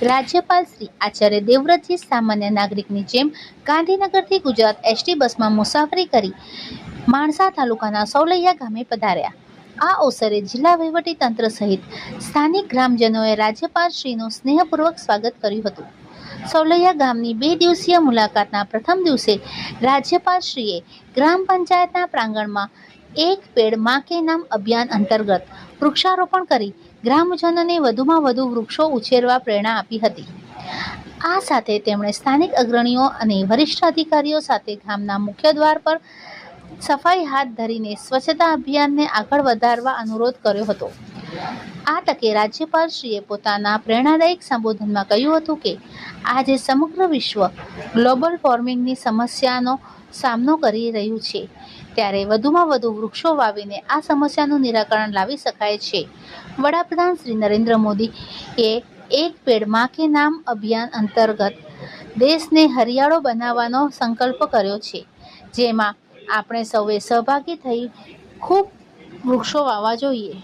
રાજ્યપાલ શ્રી આચાર્ય દેવવ્રતજી, સામાન્ય નાગરિકની જેમ ગાંધીનગરથી ગુજરાત એસટી બસમાં મુસાફરી કરી માણસા તાલુકાના સૌલૈયા ગામે પધાર્યા. આ અવસરે જિલ્લા તંત્ર સહિત સ્થાનિક ગ્રામજનોએ રાજ્યપાલ શ્રીનું સ્નેહપૂર્વક સ્વાગત કર્યું હતું. સૌલૈયા ગામની બે દિવસીય મુલાકાતના પ્રથમ દિવસે રાજ્યપાલ શ્રીએ ગ્રામ પંચાયતના પ્રાંગણમાં એક પેડમાં નામ અભિયાન અંતર્ગત વૃક્ષારોપણ કરી ગ્રામજનોને વધુમાં વધુ વૃક્ષો ઉછેરવા પ્રેરણા આપી હતી. આ સાથે તેમણે સ્થાનિક અગ્રણીઓ અને વરિષ્ઠ અધિકારીઓ સાથે ગામના મુખ્ય દ્વાર પર સફાઈ હાથ ધરીને સ્વચ્છતા અભિયાનને આગળ વધારવા અનુરોધ કર્યો હતો. આ તકે રાજ્યપાલશ્રીએ પોતાના પ્રેરણાદાયક સંબોધનમાં કહ્યું હતું કે, આજે સમગ્ર વિશ્વ ગ્લોબલ વોર્મિંગની સમસ્યાનો સામનો કરી રહ્યું છે. ત્યારે વધુમાં વધુ વૃક્ષો વાવીને આ સમસ્યાનું નિરાકરણ લાવી શકાય છે. વડાપ્રધાન શ્રી નરેન્દ્ર મોદીએ એક પેડમાં કે નામ અભિયાન અંતર્ગત દેશને હરિયાળો બનાવવાનો સંકલ્પ કર્યો છે, જેમાં આપણે સૌએ સહભાગી થઈ ખૂબ વૃક્ષો વાવવા જોઈએ.